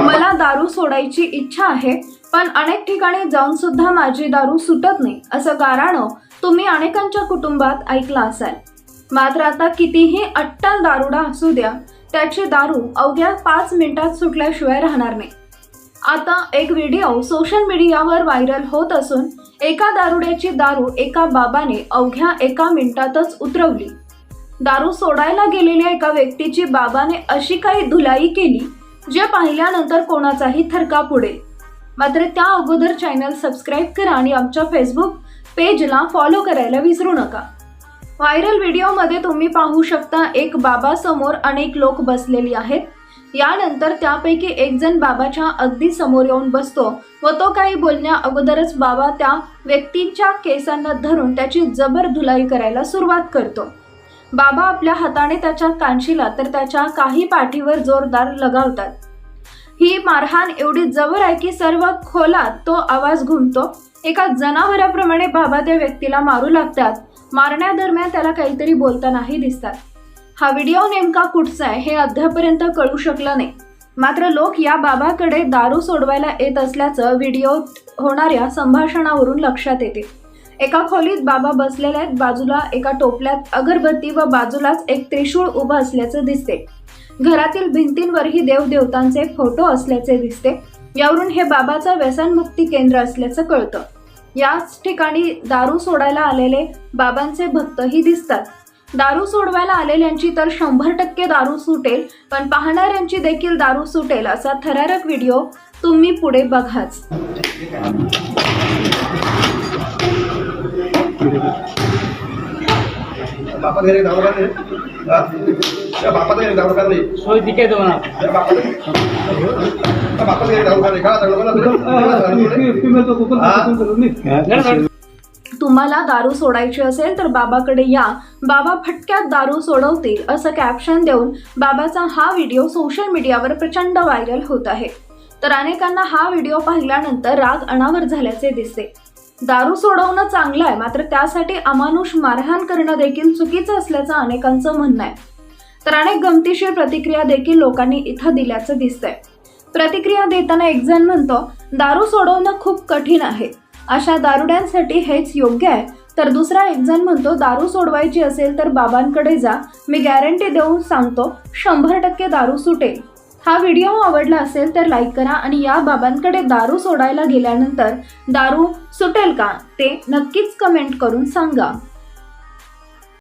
मला दारू सोडायची इच्छा आहे पण अनेक ठिकाणी जाऊन सुद्धा माझी दारू सुटत नाही असं गाराणं तुम्ही अनेकांच्या कुटुंबात ऐकलं असाल. मात्र आता कितीही अट्टल दारुडा असू द्या त्याची दारू अवघ्या पाच मिनिटात सुटल्याशिवाय राहणार नाही. आता एक व्हिडिओ सोशल मीडियावर व्हायरल होत असून एका दारुड्याची दारू एका बाबाने अवघ्या एका मिनिटातच उतरवली. दारू सोडायला गेलेल्या एका व्यक्तीची बाबाने अशी काही धुलाई केली जे पाहिल्यानंतर कोणाचाही थरका पुढे मात्र त्या अगोदर चॅनल सबस्क्राईब करा आणि आमच्या फेसबुक पेजला फॉलो करायला विसरू नका. व्हायरल व्हिडिओमध्ये तुम्ही पाहू शकता एक बाबासमोर अनेक लोक बसलेली आहेत. यानंतर त्यापैकी एक जण बाबाच्या अगदी समोर येऊन बसतो व तो काही बोलण्या अगोदरच बाबा त्या व्यक्तीच्या केसांना धरून त्याची जबर धुलाई करायला सुरुवात करतो. बाबा आपल्या हाताने त्याच्या कांशीला तर त्याच्या काही पाठीवर जोरदार लगावतात. ही मारहाण एवढी जबर आहे की सर्व खोलात तो आवाज घुमतो. एका जनावराप्रमाणे बाबा त्या व्यक्तीला मारू लागतात. मारण्यादरम्यान त्याला काहीतरी बोलतानाही दिसतात. हा व्हिडिओ नेमका कुठचा आहे हे अद्यापर्यंत कळू शकलं नाही. मात्र लोक या बाबाकडे दारू सोडवायला येत असल्याचं व्हिडिओत होणाऱ्या संभाषणावरून लक्षात येते. एका खोलीत बाबा बसलेले आहेत. बाजूला एका टोपल्यात अगरबत्ती व बाजूलाच एक त्रिशूळ उभं असल्याचं दिसते. घरातील भिंतींवरही देवदेवतांचे फोटो असल्याचे दिसते. यावरून हे बाबाचं व्यसनमुक्ती केंद्र असल्याचं कळतं. याच ठिकाणी दारू सोडायला आलेले बाबांचे भक्तही दिसतात. दारू सोडवायला आलेल्यांची तर शंभर टक्के दारू सुटेल पण पाहणाऱ्यांची देखील दारू सुटेल असा थरारक व्हिडिओ तुम्ही पुढे बघाच. घरी? हा? त्या घरी? सोय ना? त्या त्या घरी का? हा? तुम्हाला दारू सोडायची असेल तर बाबाकडे या. बाबा फटक्यात दारू सोडवतील असं कॅप्शन देऊन बाबाचा हा व्हिडिओ सोशल मीडियावर प्रचंड व्हायरल होत आहे. तर अनेकांना हा व्हिडिओ पाहिल्यानंतर राग अनावर झाल्याचे दिसते. दारू सोडवणं चांगलं आहे मात्र त्यासाठी अमानुष मारहाण करणं देखील चुकीचं असल्याचं अनेकांचं म्हणणं आहे. तर अनेक गमतीशीर प्रतिक्रिया देखील लोकांनी इथं दिल्याचं दिसतंय. प्रतिक्रिया देताना एक जण म्हणतो दारू सोडवणं खूप कठीण आहे. अशा दारुड्यांसाठी हेच योग्य आहे. तर दुसरा एक जण म्हणतो दारू सोडवायची असेल तर बाबांकडे जा. मी गॅरंटी देऊन सांगतो शंभर टक्के दारू सुटेल. हा व्हिडिओ आवडला असेल तर लाईक करा आणि या बाबांकडे दारू सोडायला गेल्यानंतर दारू सुटेल का ते नक्कीच कमेंट करून सांगा.